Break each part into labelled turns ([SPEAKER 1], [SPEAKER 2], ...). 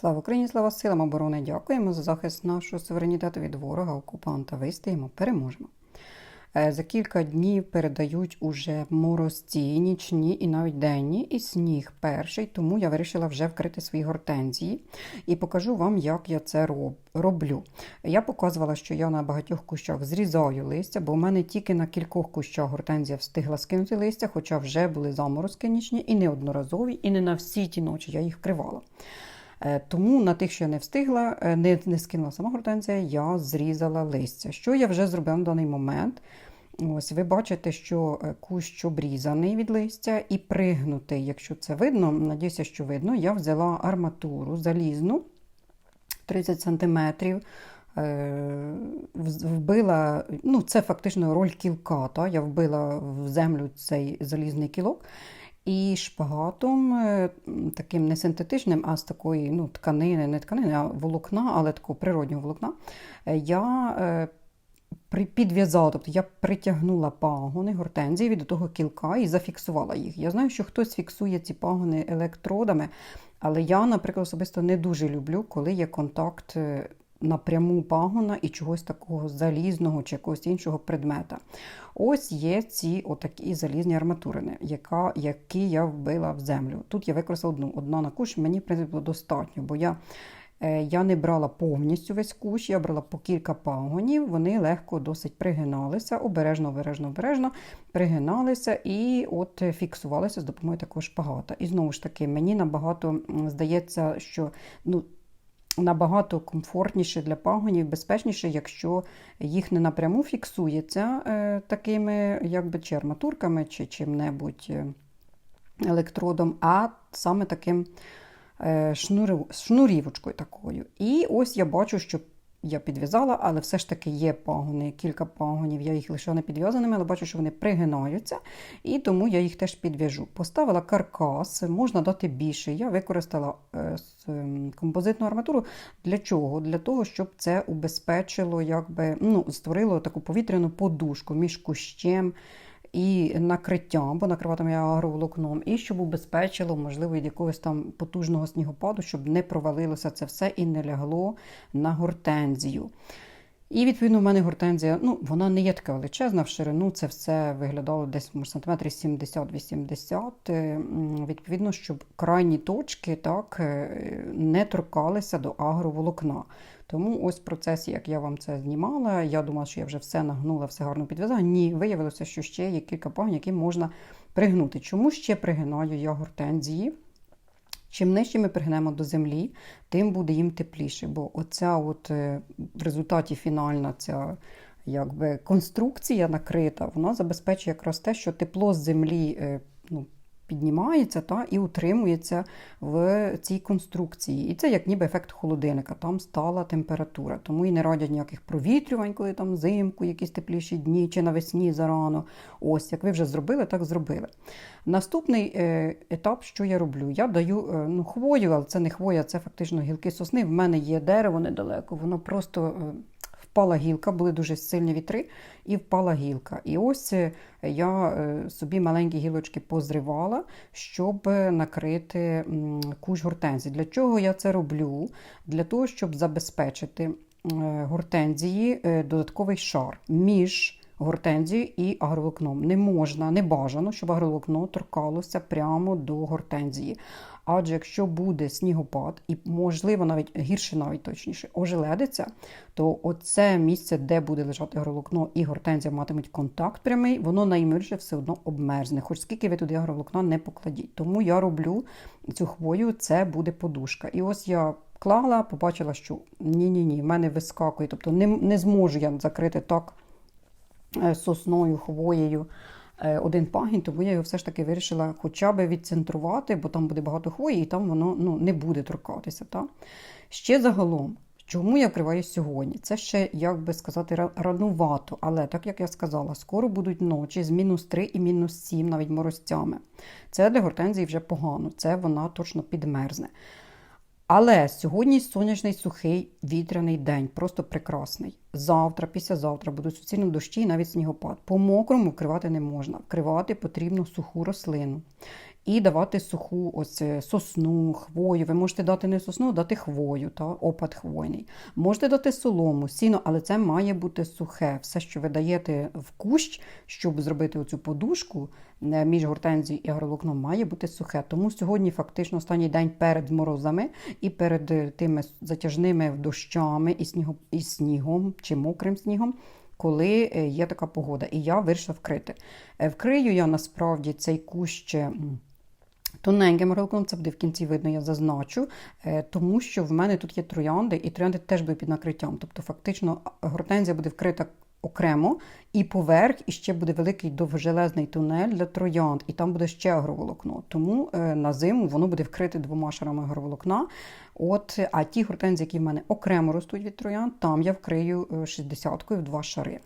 [SPEAKER 1] Слава Україні, слава силам оборони! Дякуємо за захист нашого суверенітету від ворога, окупанта. Вистоїмо, переможемо. Е, За кілька днів передають уже морозці, нічні і навіть денні, і сніг перший, тому я вирішила вже вкрити свої гортензії і покажу вам, як я це роблю. Я показувала, що я на багатьох кущах зрізаю листя, бо в мене тільки на кількох кущах гортензія встигла скинути листя, хоча вже були заморозки нічні і неодноразові, і не на всі ті ночі я їх вкривала. Е, Тому на тих, що я не встигла, е, не, не скинула сама гортензія, я зрізала листя. Що я вже зробила на даний момент? Ось ви бачите, що е, кущ обрізаний від листя і пригнутий. Якщо це видно, надіюся, що видно, я взяла арматуру залізну 30 см. Вбила, ну це фактично роль кілка. Та? Я вбила в землю цей залізний кілок. І шпагатом, е, таким не синтетичним, а з такої ну, тканини, не тканини, а волокна, але такого природнього волокна, е, я е, підв'язала, тобто я притягнула пагони гортензії від того кілка і зафіксувала їх. Я знаю, що хтось фіксує ці пагони електродами, але я, наприклад, особисто не дуже люблю, коли є контакт напряму пагона і чогось такого залізного чи якогось іншого предмета. Ось є ці отакі залізні арматурини, яка, які я вбила в землю. Тут я використала одну, одна на кущ, мені в принципі було достатньо, бо я, е, я не брала повністю весь кущ, я брала по кілька пагонів, вони легко досить пригиналися, обережно, обережно, обережно пригиналися і от фіксувалися з допомогою такого шпагата. І знову ж таки, мені набагато здається, що ну, набагато комфортніше для пагонів, безпечніше, якщо їх не напряму фіксується е, такими якби чи арматурками, чи чим-небудь е, електродом, а саме таким е, шнурівочкою такою. І ось я бачу, що я підв'язала, але все ж таки є пагони, кілька пагонів. Я їх лише не підв'язаними, але бачу, що вони пригинаються, і тому я їх теж підв'яжу. Поставила каркас, можна дати більше. Я використала е, ем, композитну арматуру. Для чого? Для того, щоб це убезпечило, якби, ну, створило таку повітряну подушку між кущем і накриттям, бо накриватиме я агроволокном, і щоб убезпечило, можливо, від якогось там потужного снігопаду, щоб не провалилося це все і не лягло на гортензію. І відповідно в мене гортензія, ну вона не є така величезна в ширину, це все виглядало десь сантиметрів 70-80. Е, Відповідно, щоб крайні точки так е, не торкалися до агроволокна. Тому ось в процесі, як я вам це знімала, я думала, що я вже все нагнула, все гарно підв'язала. Ні, виявилося, що ще є кілька пагонів, які можна пригнути. Чому ще пригинаю я гортензії? Чим нижче ми пригнемо до землі, тим буде їм тепліше. Бо оця от е, в результаті фінальна ця якби, конструкція накрита, вона забезпечує якраз те, що тепло з землі е, піднімається та, і утримується в цій конструкції. І це як ніби ефект холодильника, там стала температура. Тому і не радять ніяких провітрювань, коли там взимку, якісь тепліші дні чи навесні зарано. Ось, як ви вже зробили, так зробили. Наступний е, етап, що я роблю? Я даю е, ну, хвою, але це не хвоя, це фактично гілки сосни. В мене є дерево недалеко, воно просто е, впала гілка, були дуже сильні вітри, і впала гілка. І ось е, я е, собі маленькі гілочки позривала, щоб е, накрити м, кущ гортензії. Для чого я це роблю? Для того, щоб забезпечити гортензії додатковий шар між гортензією і агроволокном. Не можна, не бажано, щоб агроволокно торкалося прямо до гортензії. Адже якщо буде снігопад, і, можливо, навіть гірше, навіть точніше, ожеледиться, то оце місце, де буде лежати агроволокно і гортензія матимуть контакт прямий, воно найменше все одно обмерзне. Хоч скільки ви туди агроволокна не покладіть. Тому я роблю цю хвою, це буде подушка. І ось я клала, побачила, що ні-ні-ні, в мене вискакує, тобто не, не зможу я закрити так сосною, хвоєю е, один пагін, тому я його все ж таки вирішила хоча б відцентрувати, бо там буде багато хвої, і там воно ну, не буде торкатися. Та? Ще загалом, чому я вкриваю сьогодні? Це ще, як би сказати, ранувато, але так як я сказала, скоро будуть ночі з мінус 3 і мінус 7, навіть морозцями. Це для гортензії вже погано, це вона точно підмерзне. Але сьогодні сонячний сухий вітряний день, просто прекрасний. Завтра, післязавтра будуть суцільно дощі і навіть снігопад. По мокрому вкривати не можна. Вкривати потрібно суху рослину. І давати суху ось е, сосну, хвою. Ви можете дати не сосну, а дати хвою, та, опад хвойний. Можете дати солому, сіно, але це має бути сухе. Все, що ви даєте в кущ, щоб зробити оцю подушку е, між гортензією і агроволокном, має бути сухе. Тому сьогодні фактично останній день перед морозами і перед е, тими затяжними дощами і снігом, і снігом чи мокрим снігом. Коли є така погода, і я вирішила вкрити. Вкрию я насправді цей кущ тоненьким роликом, це буде в кінці видно, я зазначу, е, тому що в мене тут є троянди, і троянди теж будуть під накриттям. Тобто, фактично, гортензія буде вкрита окремо, і поверх, і ще буде великий довжелезний тунель для троянд, і там буде ще агроволокно. Тому е, на зиму воно буде вкрите двома шарами агроволокна. От, а ті гортензії, які в мене окремо ростуть від троянд, там я вкрию 60-кою в два шари.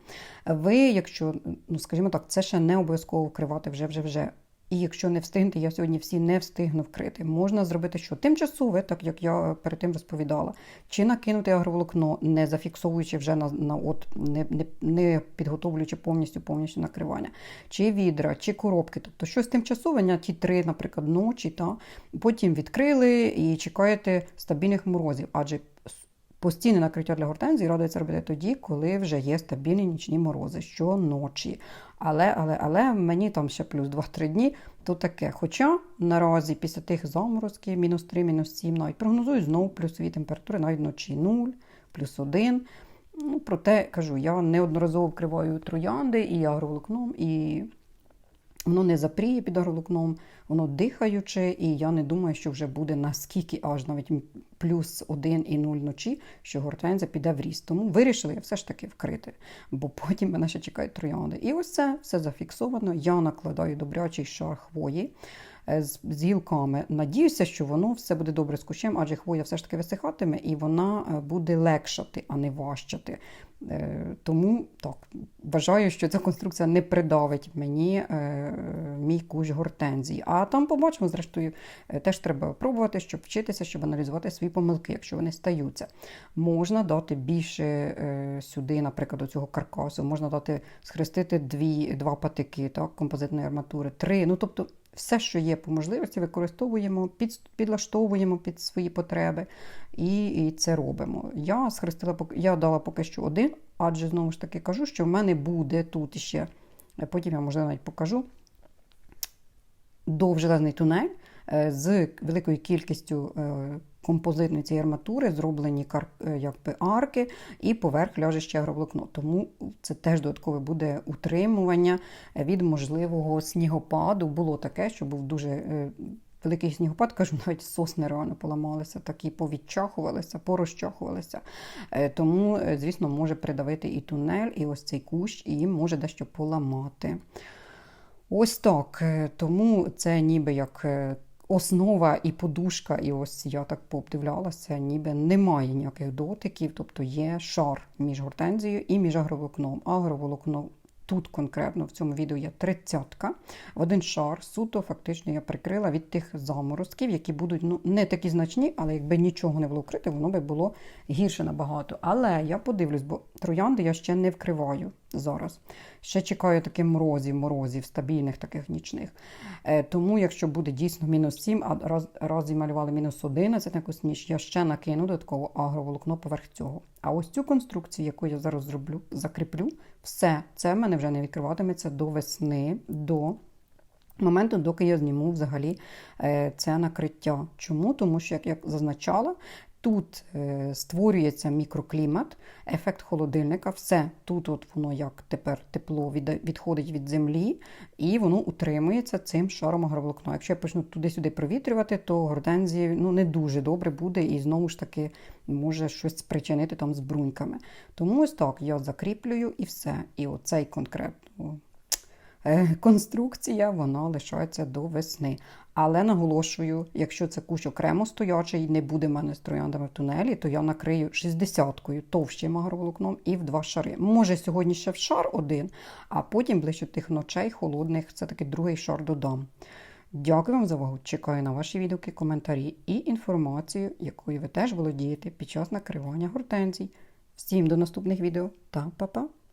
[SPEAKER 1] Ви, якщо, ну скажімо так, це ще не обов'язково вкривати вже вже вже. І якщо не встигнете, я сьогодні всі не встигну вкрити. Можна зробити що? Тимчасове, так як я перед тим розповідала, чи накинути агроволокно, не зафіксовуючи вже на, на от, не, не, не підготовлюючи повністю повністю накривання, чи відра, чи коробки. Тобто щось тимчасове, на ті три, наприклад, ночі, та потім відкрили і чекаєте стабільних морозів. Адже Постійне накриття для гортензії радується робити тоді, коли вже є стабільні нічні морози щоночі. Але, але, але мені там ще плюс 2-3 дні, то таке. Хоча наразі після тих заморозків, мінус 3, мінус 7, навіть прогнозую знову плюсові температури, навіть вночі 0, плюс 1. Ну, проте кажу, я неодноразово вкриваю троянди і агроволокном, і воно не запріє під горлукном, воно дихаюче, і я не думаю, що вже буде наскільки аж навіть плюс 1 і 0 вночі, що гортензія піде в ріст. Тому вирішили все ж таки вкрити, бо потім мене ще чекають троянди. І ось це все зафіксовано. Я накладаю добрячий шар хвої. Е, З, з гілками. Надіюся, що воно все буде добре з кущем, адже хвоя все ж таки висихатиме і вона е, буде легшати, а не важчати. Е, Тому так, вважаю, що ця конструкція не придавить мені е, мій кущ гортензії. А там побачимо, зрештою, теж треба пробувати, щоб вчитися, щоб аналізувати свої помилки, якщо вони стаються. Можна дати більше е, сюди, наприклад, до цього каркасу, можна дати схрестити дві, два патики так, композитної арматури, три. Ну, тобто, все, що є по можливості, використовуємо, під, підлаштовуємо під свої потреби і, і це робимо. Я схрестила, я дала поки що один, адже знову ж таки кажу, що в мене буде тут ще, е, потім я можливо навіть покажу довжелезний тунель е, з великою кількістю е, композитної цієї арматури, зроблені е, якби арки, і поверх ляже ще агроволокно. Тому це теж додаткове буде утримування від можливого снігопаду. Було таке, що був дуже е, великий снігопад, кажу, навіть сосни реально поламалися, такі повідчахувалися, порозчахувалися. Е, Тому, звісно, може придавити і тунель, і ось цей кущ, і їм може дещо поламати. Ось так. Тому це ніби як основа і подушка, і ось я так пообдивлялася, ніби немає ніяких дотиків, тобто є шар між гортензією і між агроволокном. Агроволокно тут конкретно в цьому відео є тридцятка. В один шар суто фактично я прикрила від тих заморозків, які будуть ну, не такі значні, але якби нічого не було вкрите, воно би було гірше набагато. Але я подивлюсь, бо троянди я ще не вкриваю зараз. Ще чекаю таких морозів, морозів, стабільних таких нічних. Е, тому, якщо буде дійсно мінус 7, а раз, раз малювали мінус 11 на якусь ніч, я ще накину додатково агроволокно поверх цього. А ось цю конструкцію, яку я зараз зроблю, закріплю, все це в мене вже не відкриватиметься до весни, до моменту, доки я зніму взагалі е, це накриття. Чому? Тому що, як я зазначала, тут е, створюється мікроклімат, ефект холодильника, все тут от воно як тепер тепло відходить від землі, і воно утримується цим шаром агроволокна. Якщо я почну туди-сюди провітрювати, то гортензії ну, не дуже добре буде і знову ж таки може щось спричинити там з бруньками. Тому ось так я закріплюю і все. І оцей конкретно конструкція вона лишається до весни. Але наголошую, якщо це кущ окремо стоячий, не буде в мене з трояндами в тунелі, то я накрию 60-кою товщим агроволокном і в два шари. Може, сьогодні ще в шар один, а потім ближче тих ночей холодних, це таки другий шар додам. Дякую вам за увагу. Чекаю на ваші відгуки, коментарі і інформацію, якою ви теж володієте під час накривання гортензій. Всім до наступних відео та па-па!